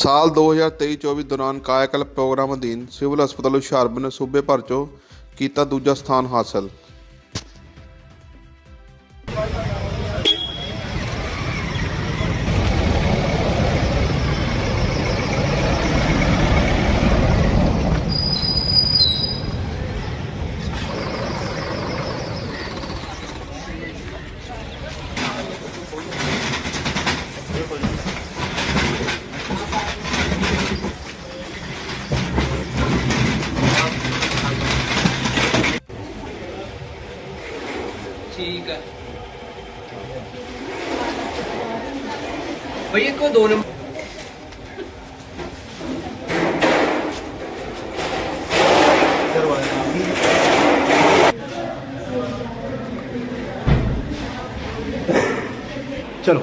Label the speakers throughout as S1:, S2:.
S1: ਸਾਲ 2023-24 ਦੌਰਾਨ ਕਾਇਕਲਪ ਪ੍ਰੋਗਰਾਮ ਅਧੀਨ ਸਿਵਲ ਹਸਪਤਾਲ ਹੁਸ਼ਿਆਰਪੁਰ ਨੇ ਸੂਬੇ ਭਰ 'ਚੋਂ ਕੀਤਾ ਦੂਜਾ ਸਥਾਨ ਹਾਸਲ।
S2: ਠੀਕ ਹੈ ਭਈ ਇੱਕ ਉਹ ਦੋ ਨੰਬਰ
S3: ਚਲੋ।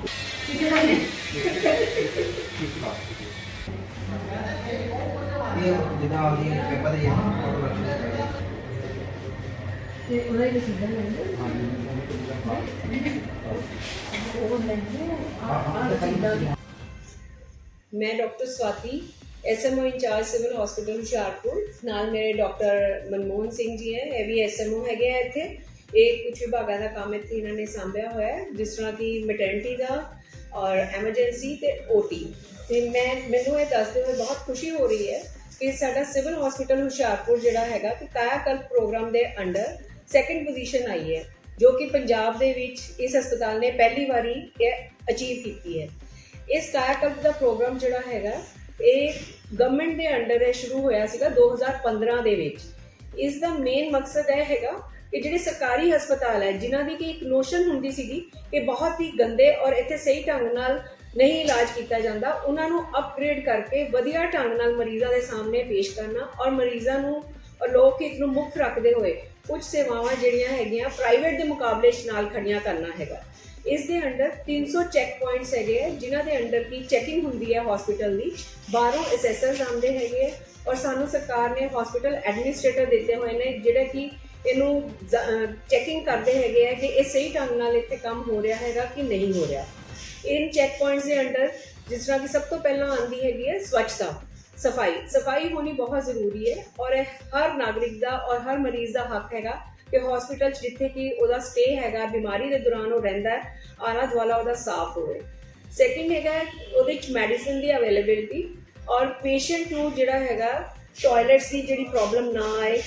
S4: ਇਹ ਜਿੱਦਾਂ ਆਪਦੀ ਪੇਪਰ ਦੇ ਫੋਟੋ ਰੱਖੀ
S5: ਤੇ ਉਹਦਾ ਹੀ ਡਿਸੀਜਨ ਲੈਂਦੇ
S6: ਮੈਂ doctor Swati SMO incharge civil hospital Hoshiarpur ਨਾਲ ਮੇਰੇ ਡਾਕਟਰ ਮਨਮੋਹਨ ਸਿੰਘ ਜੀ ਹੈ ਇਹ ਵੀ ਐਸਐਮਓ ਹੈਗੇ ਆ ਇੱਥੇ ਇਹ ਕੁਝ ਵਿਭਾਗਾਂ ਦਾ ਕੰਮ ਇੱਥੇ ਇਹਨਾਂ ਨੇ ਸੰਭਿਆ ਹੋਇਆ ਹੈ, ਜਿਸ ਤਰ੍ਹਾਂ ਕਿ ਮੈਟਰਨਿਟੀ ਦਾ ਔਰ ਐਮਰਜੈਂਸੀ ਤੇ ਓਟੀ ਤੇ ਮੈਂ, ਮੈਨੂੰ ਇਹ ਦੱਸਦੇ ਹੋਏ ਬਹੁਤ ਖੁਸ਼ੀ ਹੋ ਰਹੀ ਹੈ ਕਿ ਸਾਡਾ ਸਿਵਲ ਹਸਪੀਟਲ ਹੁਸ਼ਿਆਰਪੁਰ ਜਿਹੜਾ ਹੈਗਾ, ਕਿ ਕਾਇਆਕਲਪ ਪ੍ਰੋਗਰਾਮ ਦੇ ਅੰਡਰ ਸੈਕੰਡ ਪੋਜੀਸ਼ਨ ਆਈ ਹੈ, ਜੋ ਕਿ ਪੰਜਾਬ ਦੇ ਵਿੱਚ ਇਸ ਹਸਪਤਾਲ ਨੇ ਪਹਿਲੀ ਵਾਰੀ ਇਹ ਅਚੀਵ ਕੀਤੀ ਹੈ। ਇਸ ਕਾਇਆਕਲਪ ਦਾ ਪ੍ਰੋਗਰਾਮ ਜਿਹੜਾ ਹੈਗਾ, ਇਹ ਗਵਰਨਮੈਂਟ ਦੇ ਅੰਡਰ ਇਹ ਸ਼ੁਰੂ ਹੋਇਆ ਸੀਗਾ 2015 ਦੇ ਵਿੱਚ। ਇਸ ਦਾ ਮੇਨ ਮਕਸਦ ਇਹ ਹੈਗਾ ਕਿ ਜਿਹੜੇ ਸਰਕਾਰੀ ਹਸਪਤਾਲ ਹੈ, ਜਿਨ੍ਹਾਂ ਦੀ ਕਿ ਇੱਕ ਨੋਸ਼ਨ ਹੁੰਦੀ ਸੀਗੀ ਕਿ ਬਹੁਤ ਹੀ ਗੰਦੇ ਔਰ ਇੱਥੇ ਸਹੀ ਢੰਗ ਨਾਲ ਨਹੀਂ ਇਲਾਜ ਕੀਤਾ ਜਾਂਦਾ, ਉਹਨਾਂ ਨੂੰ ਅਪਗ੍ਰੇਡ ਕਰਕੇ ਵਧੀਆ ਢੰਗ ਨਾਲ ਮਰੀਜ਼ਾਂ ਦੇ ਸਾਹਮਣੇ ਪੇਸ਼ ਕਰਨਾ ਔਰ ਮਰੀਜ਼ਾਂ ਨੂੰ ਲੋਕ ਇਸ ਨੂੰ ਮੁੱਖ ਰੱਖਦੇ ਹੋਏ ਕੁਝ ਸੇਵਾਵਾਂ ਜਿਹੜੀਆਂ ਹੈਗੀਆਂ ਪ੍ਰਾਈਵੇਟ ਦੇ ਮੁਕਾਬਲੇ ਨਾਲ ਖੜੀਆਂ ਕਰਨਾ ਹੈਗਾ। ਇਸ ਦੇ ਅੰਡਰ 300 ਚੈੱਕ ਪੁਆਇੰਟਸ ਹੈਗੇ ਆ, ਜਿਨ੍ਹਾਂ ਦੇ ਅੰਡਰ ਕੀ ਚੈਕਿੰਗ ਹੁੰਦੀ ਹੈ ਹਸਪੀਟਲ ਦੀ, ਬਾਹਰੋਂ ਐਸਐਸਐਸ ਆਉਂਦੇ ਹੈਗੇ ਆ ਔਰ ਸਾਨੂੰ ਸਰਕਾਰ ਨੇ ਹਸਪੀਟਲ ਐਡਮਿਨਿਸਟ੍ਰੇਟਰ ਦਿੱਤੇ ਹੋਏ ਨੇ, ਜਿਹੜੇ ਕਿ ਇਹਨੂੰ ਚੈਕਿੰਗ ਕਰਦੇ ਹੈਗੇ ਆ ਕਿ ਇਹ ਸਹੀ ਢੰਗ ਨਾਲ ਇੱਥੇ ਕੰਮ ਹੋ ਰਿਹਾ ਹੈਗਾ ਕਿ ਨਹੀਂ ਹੋ ਰਿਹਾ। ਇਨ ਚੈੱਕ ਪੁਆਇੰਟਸ ਦੇ ਅੰਡਰ ਜਿਸ ਤਰ੍ਹਾਂ ਕਿ ਸਭ ਤੋਂ ਪਹਿਲਾਂ ਆਉਂਦੀ ਹੈਗੀ ਹੈ ਸਵੱਛਤਾ, ਸਫ਼ਾਈ। ਸਫ਼ਾਈ ਹੋਣੀ ਬਹੁਤ ਜ਼ਰੂਰੀ ਹੈ ਔਰ ਇਹ ਹਰ ਨਾਗਰਿਕ ਦਾ ਔਰ ਹਰ ਮਰੀਜ਼ ਦਾ ਹੱਕ ਹੈਗਾ ਕਿ ਹਸਪੀਟਲ 'ਚ ਜਿੱਥੇ ਕਿ ਉਹਦਾ ਸਟੇ ਹੈਗਾ, ਬਿਮਾਰੀ ਦੇ ਦੌਰਾਨ ਉਹ ਰਹਿੰਦਾ ਹੈ ਆਲਾ ਦੁਆਲਾ ਉਹਦਾ ਸਾਫ਼ ਹੋਵੇ। ਸੈਕਿੰਡ ਹੈਗਾ ਉਹਦੇ 'ਚ ਮੈਡੀਸਿਨ ਦੀ ਅਵੇਲੇਬਿਲਟੀ ਔਰ ਪੇਸ਼ੈਂਟ ਨੂੰ ਜਿਹੜਾ ਹੈਗਾ ਟਾਇਲਟਸ ਦੀ ਜਿਹੜੀ ਪ੍ਰੋਬਲਮ ਨਾ ਆਏ,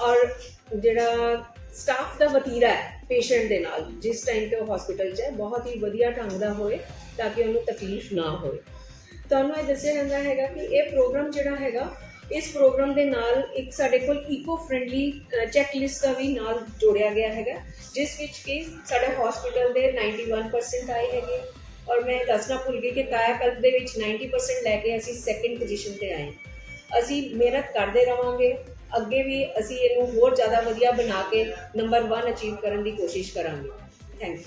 S6: ਔਰ ਜਿਹੜਾ ਸਟਾਫ ਦਾ ਵਤੀਰਾ ਹੈ ਪੇਸ਼ੈਂਟ ਦੇ ਨਾਲ, ਜਿਸ ਟਾਈਮ ਤੇ ਉਹ ਹਸਪੀਟਲ 'ਚ ਹੈ, ਬਹੁਤ ਹੀ ਵਧੀਆ ਢੰਗ ਦਾ ਹੋਵੇ ਤਾਂ ਕਿ ਉਹਨੂੰ ਤਕਲੀਫ ਨਾ ਹੋਵੇ ਤੁਹਾਨੂੰ ਇਹ ਦੱਸਿਆ ਜਾਂਦਾ ਹੈਗਾ ਕਿ ਇਹ ਪ੍ਰੋਗਰਾਮ ਜਿਹੜਾ ਹੈਗਾ, ਇਸ ਪ੍ਰੋਗਰਾਮ ਦੇ ਨਾਲ ਇੱਕ ਸਾਡੇ ਕੋਲ ਈਕੋ ਫ੍ਰੈਂਡਲੀ ਚੈੱਕ ਲਿਸਟ ਦਾ ਵੀ ਨਾਲ ਜੋੜਿਆ ਗਿਆ ਹੈਗਾ, ਜਿਸ ਵਿੱਚ ਕਿ ਸਾਡੇ ਹਸਪੀਟਲ ਦੇ 91% ਆਏ ਹੈਗੇ ਔਰ ਮੈਂ ਦੱਸਣਾ ਭੁੱਲ ਗਈ ਕਿ ਕਾਇਆਕਲਪ ਦੇ ਵਿੱਚ 90% ਲੈ ਕੇ ਅਸੀਂ ਸੈਕਿੰਡ ਪੋਜੀਸ਼ਨ ਤੇ ਆਏ। ਅਸੀਂ ਮਿਹਨਤ ਕਰਦੇ ਰਵਾਂਗੇ, ਅੱਗੇ ਵੀ ਅਸੀਂ ਇਹਨੂੰ ਹੋਰ ਜ਼ਿਆਦਾ ਵਧੀਆ ਬਣਾ ਕੇ ਨੰਬਰ 1 ਅਚੀਵ ਕਰਨ ਦੀ ਕੋਸ਼ਿਸ਼ ਕਰਾਂਗੇ। Thank you